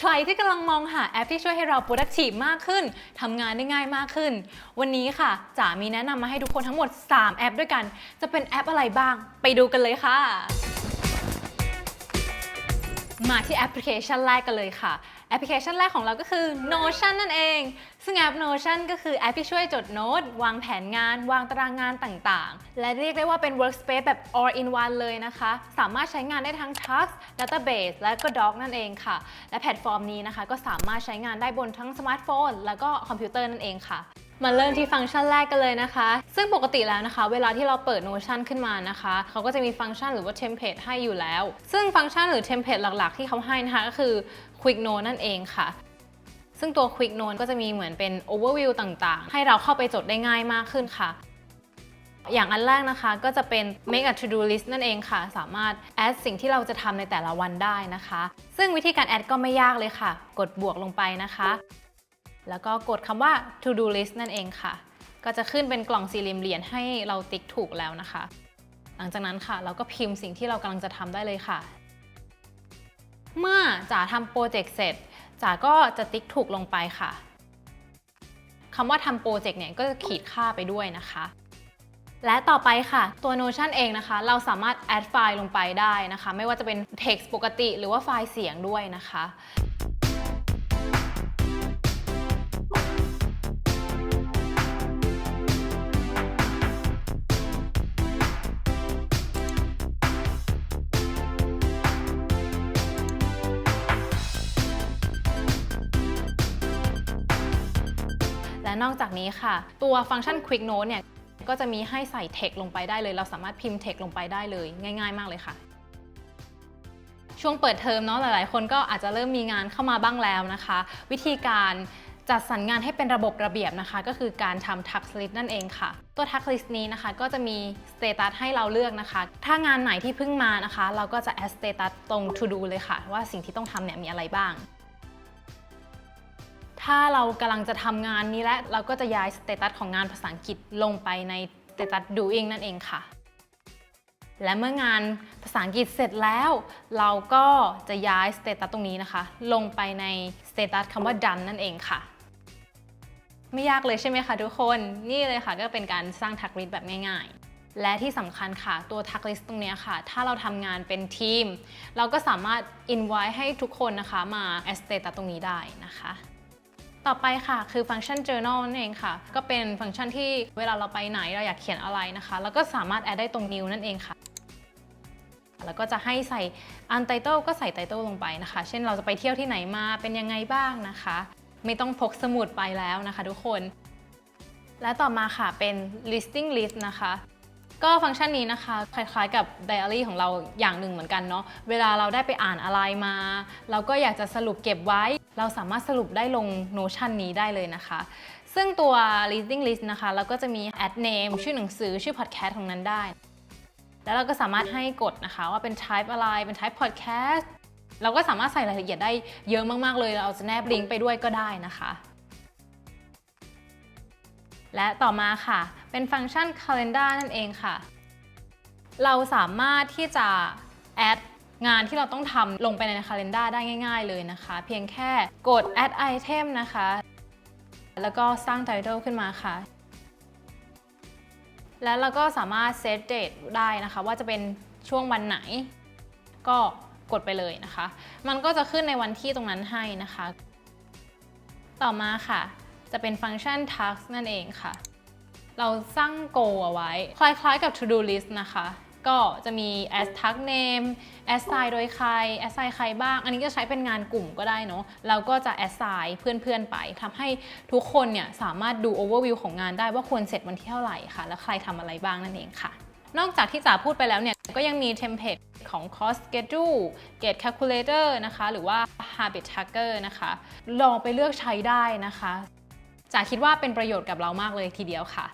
ใครที่กำลังมองหาแอปที่ช่วยให้เรา productive มากขึ้น ทำงานได้ง่ายมากขึ้น วันนี้ค่ะจ๋ามีแนะนำมาให้ทุกคนทั้งหมด 3 แอปด้วยกัน จะเป็นแอปอะไรบ้าง ไปดูกันเลยค่ะ มาที่แอปพลิเคชันแรกกันเลยค่ะ แอปพลิเคชันแรกของเราก็คือ Notion นั่นเอง ซึ่งแอป Notion ก็คือแอปที่ช่วยจดโน้ต วางแผนงาน วางตารางงานต่างๆ และเรียกได้ว่าเป็น workspace แบบ all in one เลยนะคะ สามารถใช้งานได้ทั้ง Task Database และก็ Doc นั่นเองค่ะ และแพลตฟอร์มนี้นะคะ ก็สามารถใช้งานได้บนทั้งสมาร์ทโฟน แล้วก็คอมพิวเตอร์นั่นเองค่ะมาเริ่มที่ฟังก์ชันแรกกันเลยนะคะ ซึ่งปกติแล้วนะคะ เวลาที่เราเปิด Notion ขึ้นมานะคะ เขาก็จะมีฟังก์ชันหรือว่าเทมเพลตให้อยู่แล้ว ซึ่งฟังก์ชันหรือเทมเพลตหลักๆ ที่เขาให้นะคะก็คือ Quick Note นั่นเองค่ะ ซึ่งตัว Quick Note ก็จะมีเหมือนเป็น Overview ต่างๆ ให้เราเข้าไปจดได้ง่ายมากขึ้นค่ะ อย่างอันแรกนะคะก็จะเป็น make a to do list นั่นเองค่ะ สามารถ add สิ่งที่เราจะทำในแต่ละวันได้นะคะ ซึ่งวิธีการ add ก็ไม่ยากเลยค่ะ กดบวกลงไปนะคะ แล้วก็กดคำว่า to do list นั่นเองค่ะ ก็จะขึ้นเป็นกล่องสี่เหลี่ยมเหรียญให้เราติ๊กถูกแล้วนะคะหลังจากนั้นค่ะ เราก็พิมพ์สิ่งที่เรากำลังจะทำได้เลยค่ะ เมื่อจ๋าทำโปรเจกต์เสร็จจ๋าก็จะติ๊กถูกลงไปค่ะคำว่าทำโปรเจกต์เนี่ยก็จะขีดค่าไปด้วยนะคะ และต่อไปค่ะ ตัว Notion เองนะคะ เราสามารถแอดไฟล์ลงไปได้นะคะ ไม่ว่าจะเป็น text ปกติ หรือว่าไฟล์เสียงด้วยนะคะ นอกจากนี้ค่ะ ตัวฟังก์ชัน Quick Note เนี่ยก็จะมีให้ใส่ text ลงไปได้เลย เราสามารถพิมพ์ text ลงไปได้เลย ง่าย ๆ มากเลยค่ะ ช่วงเปิดเทอมเนาะหลาย ๆ คนก็อาจจะเริ่มมีงานเข้ามาบ้างแล้วนะคะ วิธีการจัดสรรงานให้เป็นระบบระเบียบนะคะ ก็คือการทำ task list นั่นเองค่ะ ตัว task list นี้นะคะก็จะมี status ให้เราเลือกนะคะ ถ้างานไหนที่เพิ่งมานะคะ เราก็จะ add status ตรง to do เลยค่ะ ว่าสิ่งที่ต้องทำเนี่ยมีอะไรบ้าง ถ้าเรากำลังจะทำงานนี้และ เราก็จะย้ายสเตตัสของงานภาษาอังกฤษลงไปในสเตตัส doing นั่นเองค่ะ และเมื่องานภาษาอังกฤษเสร็จแล้ว เราก็จะย้ายสเตตัสตรงนี้นะคะ ลงไปในสเตตัสคำว่า done นั่นเองค่ะ ไม่ยากเลยใช่ไหมคะทุกคน นี่เลยค่ะก็เป็นการสร้างทักลิสแบบง่ายๆ และที่สำคัญค่ะตัวทักลิสตรงนี้ค่ะ ถ้าเราทำงานเป็นทีม เราก็สามารถ invite ให้ทุกคนนะคะมา add status ตรงนี้ได้นะคะ ต่อไปค่ะคือฟังก์ชัน journal นั่นเองค่ะ ก็เป็นฟังก์ชันที่เวลาเราไปไหนเราอยากเขียนอะไรนะคะ แล้วก็สามารถแอดได้ตรง new นั่นเองค่ะ แล้วก็จะให้ใส่ untitle ก็ใส่ title ลงไปนะคะ เช่นเราจะไปเที่ยวที่ไหนมาเป็นยังไงบ้างนะคะ ไม่ต้องพกสมุดไปแล้วนะคะ ทุกคน และต่อมาค่ะเป็น listing list นะคะก็ฟังก์ชันนี้นะคะ คล้ายๆกับไดอารี่ของเราอย่างหนึ่งเหมือนกันเนาะเวลาเราได้ไปอ่านอะไรมา เราก็อยากจะสรุปเก็บไว้ เราสามารถสรุปได้ลง Notion นี้ได้เลยนะคะ ซึ่งตัว reading list นะคะเราก็จะมี add name ชื่อหนังสือชื่อ podcast ของนั้นได้ แล้วเราก็สามารถให้กดนะคะว่าเป็น type อะไรเป็น type podcast เราก็สามารถใส่รายละเอียดได้เยอะมาก ๆ เลย เราจะแนบลิงก์ไปด้วยก็ได้นะคะ และต่อมาค่ะ เป็นฟังก์ชัน calendar นั่นเองค่ะ เราสามารถที่จะ add งานที่เราต้องทำลงไปใน calendar ได้ง่าย ๆ เลยนะคะ เพียงแค่กด add item นะคะ แล้วก็สร้าง title ขึ้นมาค่ะ แล้วเราก็สามารถ set date ได้นะคะ ว่าจะเป็นช่วงวันไหน ก็กดไปเลยนะคะ มันก็จะขึ้นในวันที่ตรงนั้นให้นะคะ ต่อมาค่ะ จะเป็นฟังก์ชัน task นั่นเองค่ะ เราสร้าง goal เอาไว้ คล้ายๆกับ to do list นะคะ ก็จะมี as task name assign โดยใคร assign ใครบ้าง อันนี้จะใช้เป็นงานกลุ่มก็ได้เนาะเราก็จะ assign เพื่อนๆไปทำให้ทุกคนเนี่ยสามารถดู overview ของงานได้ว่าควรเสร็จวันที่เท่าไหร่ค่ะ และใครทำอะไรบ้างนั่นเองค่ะ นอกจากที่จ๋าพูดไปแล้วเนี่ยก็ยังมีเทมเพลตของ cost schedule gate calculator นะคะ หรือว่า habit tracker นะคะ ลองไปเลือกใช้ได้นะคะจ๋าคิดว่าเป็นประโยชน์กับเรามากเลยทีเดียวค่ะ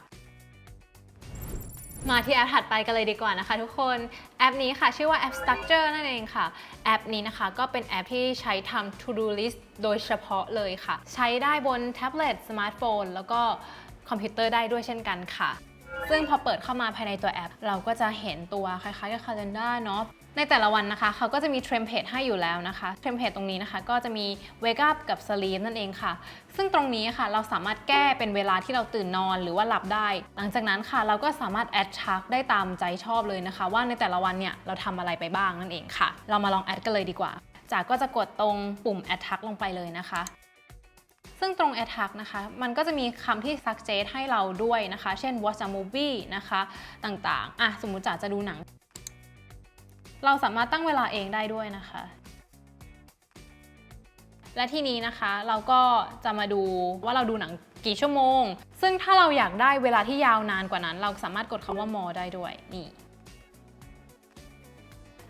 มาที่แอปถัดไปกันเลยดีกว่านะคะทุกคนแอปนี้ค่ะ ชื่อว่าแอป Structure นั่นเองค่ะ แอปนี้นะคะก็เป็นแอปที่ใช้ทำ To Do List โดยเฉพาะเลยค่ะ ใช้ได้บนแท็บเล็ตสมาร์ทโฟนแล้วก็คอมพิวเตอร์ได้ด้วยเช่นกันค่ะ ซึ่งพอเปิดเข้ามาภายในตัวแอป เราก็จะเห็นตัวคล้ายๆกับ calendar เนาะในแต่ละวันนะคะ เขาก็จะมีเทรมเพลตให้อยู่แล้วนะคะเทรมเพลตตรงนี้นะคะ ก็จะมี wake up กับ sleep นั่นเองค่ะ ซึ่งตรงนี้ค่ะ เราสามารถแก้เป็นเวลาที่เราตื่นนอนหรือว่าหลับได้ หลังจากนั้นค่ะ เราก็สามารถ add chart ได้ตามใจชอบเลยนะคะ ว่าในแต่ละวันเนี่ย เราทำอะไรไปบ้างนั่นเองค่ะ เรามาลอง add กันเลยดีกว่าจากก็จะกดตรงปุ่ม add tag ลงไปเลยนะคะ ซึ่งตรง attack นะคะมันก็จะมีคำที่ suggest ให้เราด้วยนะคะ เช่น watch a movie นะคะต่างๆอะสมมุติจ๋าจะดูหนัง เราสามารถตั้งเวลาเองได้ด้วยนะคะ และที่นี้นะคะเราก็จะมาดูว่าเราดูหนังกี่ชั่วโมง ซึ่งถ้าเราอยากได้เวลาที่ยาวนานกว่านั้น เราสามารถกดคำว่า more ได้ด้วยนี่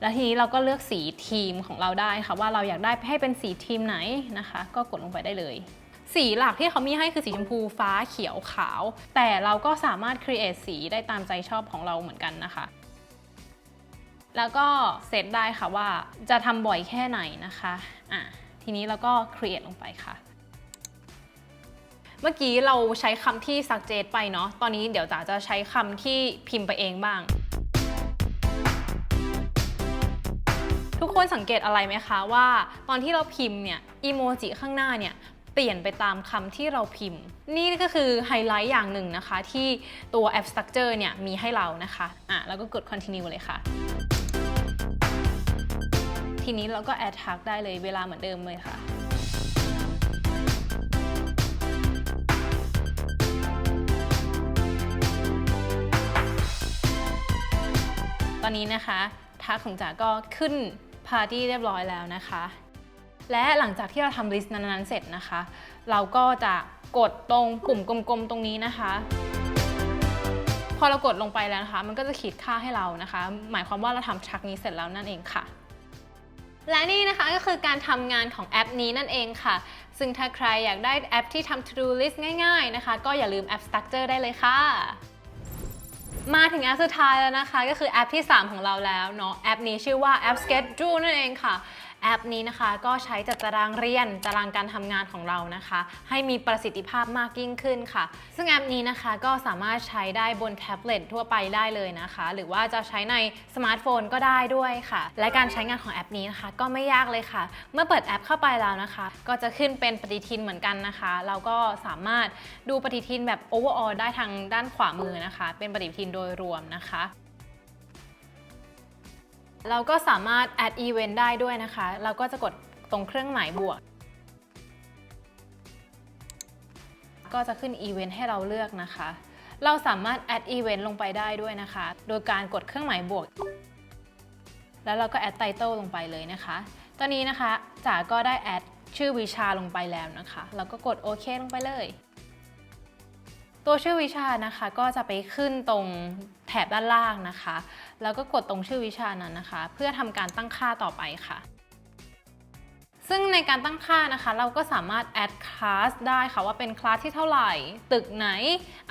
แล้วทีนี้เราก็เลือกสีทีมของเราได้ค่ะว่าเราอยากได้ให้เป็นสีทีมไหนนะคะ ก็กดลงไปได้เลย สีหลักที่เขามีให้คือสีชมพูฟ้าเขียวขาว แต่เราก็สามารถ create สีได้ตามใจชอบของเราเหมือนกันนะคะ แล้วก็เซตได้ค่ะว่าจะทำบ่อยแค่ไหนนะคะอะทีนี้เราก็ create ลงไปค่ะเมื่อกี้เราใช้คำที่ suggest ไปเนาะ ตอนนี้เดี๋ยวจ๋าจะใช้คำที่พิมพ์ไปเองบ้าง ทุกคนสังเกตอะไรไหมคะว่า ตอนที่เราพิมพ์เนี่ยอีโมจิข้างหน้าเนี่ย เปลี่ยนไปตามคำที่เราพิมพ์ นี่ก็คือไฮไลท์อย่างหนึ่งนะคะ ที่ตัว App Structure เนี่ยมีให้เรานะคะอะแล้วก็กด continue เลยค่ะ ทีนี้เราก็ add tag ได้เลยเวลาเหมือนเดิมเลยค่ะตอนนี้นะคะทักของจ๋าก็ขึ้นพาร์ตี้เรียบร้อยแล้วนะคะ และหลังจากที่เราทำลิสต์นั้นๆเสร็จนะคะ เราก็จะกดตรงปุ่มกลมๆ ตรงนี้นะคะ พอเรากดลงไปแล้วนะคะ มันก็จะขีดค่าให้เรานะคะ หมายความว่าเราทำทักนี้เสร็จแล้วนั่นเองค่ะ และนี่นะคะก็คือการทำงานของแอปนี้นั่นเองค่ะ ซึ่งถ้าใครอยากได้แอปที่ทำ to do list ง่ายๆนะคะ ก็อย่าลืม App Structure ได้เลยค่ะมาถึงแอปสุดท้ายแล้วนะคะ ก็คือแอปที่ 3 ของเราแล้วเนาะแอปนี้ชื่อว่าแอป Schedule นั่นเองค่ะ แอปนี้นะคะก็ใช้จัดตารางเรียนตารางการทำงานของเรานะคะ ให้มีประสิทธิภาพมากยิ่งขึ้นค่ะ ซึ่งแอปนี้นะคะก็สามารถใช้ได้บนแท็บเล็ตทั่วไปได้เลยนะคะ หรือว่าจะใช้ในสมาร์ทโฟนก็ได้ด้วยค่ะ และการใช้งานของแอปนี้นะคะ ก็ไม่ยากเลยค่ะ เมื่อเปิดแอปเข้าไปแล้วนะคะ ก็จะขึ้นเป็นปฏิทินเหมือนกันนะคะ เราก็สามารถดูปฏิทินแบบ overall ได้ทางด้านขวามือนะคะ เป็นปฏิทินโดยรวมนะคะ เราก็สามารถ add event ได้ด้วยนะคะ เราก็จะกดตรงเครื่องหมายบวก ก็จะขึ้น event ให้เราเลือกนะคะ เราสามารถ add event ลงไปได้ด้วยนะคะ โดยการกดเครื่องหมายบวก แล้วเราก็ add title ลงไปเลยนะคะ ตอนนี้นะคะจ๋าก็ได้ add ชื่อวิชาลงไปแล้วนะคะเราก็กดโอเคลงไปเลย ตัวชื่อวิชานะคะก็จะไปขึ้นตรง บด้านล่างนะคะ แล้วก็กดตรงชื่อวิชานั้นนะคะ เพื่อทำการตั้งค่าต่อไปค่ะ ซึ่งในการตั้งค่านะคะ เราก็สามารถ add class ได้ค่ะว่าเป็นคลาสที่เท่าไหร่ ตึกไหน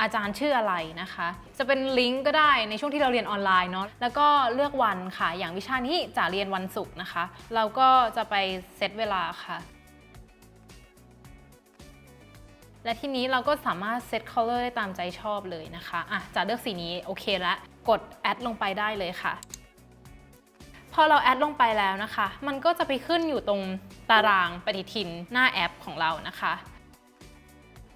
อาจารย์ชื่ออะไรนะคะ จะเป็นลิงก์ก็ได้ในช่วงที่เราเรียนออนไลน์เนาะแล้วก็เลือกวันค่ะ อย่างวิชานี้จะเรียนวันศุกร์นะคะ เราก็จะไปเซตเวลาค่ะ และทีนี้เราก็สามารถเซต color ได้ตามใจชอบเลยนะคะอะจะเลือกสีนี้โอเคแล้วกด add ลงไปได้เลยค่ะ พอเราแอดลงไปแล้วนะคะ มันก็จะไปขึ้นอยู่ตรงตารางปฏิทินหน้าแอปของเรานะคะ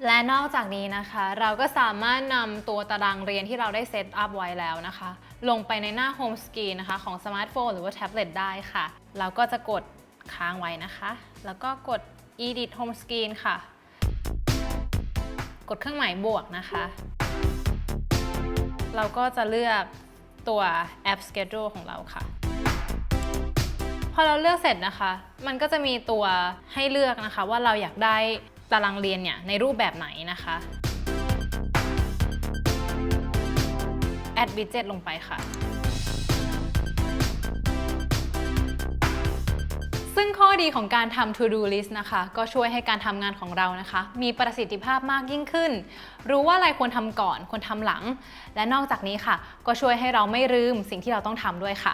และนอกจากนี้นะคะ เราก็สามารถนำตัวตารางเรียนที่เราได้เซตอัพไว้แล้วนะคะ ลงไปในหน้า Home Screen นะคะของสมาร์ทโฟนหรือว่าแท็บเล็ตได้ค่ะ เราก็จะกดค้างไว้นะคะ แล้วก็กด Edit Home Screen ค่ะ กดเครื่องหมายบวกนะคะ เราก็จะเลือกตัวแอป Schedule ของเราค่ะ พอเราเลือกเสร็จนะคะ มันก็จะมีตัวให้เลือกนะคะ ว่าเราอยากได้ตารางเรียนเนี่ยในรูปแบบไหนนะคะ Add Widget ลงไปค่ะ ซึ่งข้อดีของการทำ to do list นะคะ ก็ช่วยให้การทำงานของเรานะคะ มีประสิทธิภาพมากยิ่งขึ้น รู้ว่าอะไรควรทำก่อน ควรทำหลัง และนอกจากนี้ค่ะ ก็ช่วยให้เราไม่ลืมสิ่งที่เราต้องทำด้วยค่ะ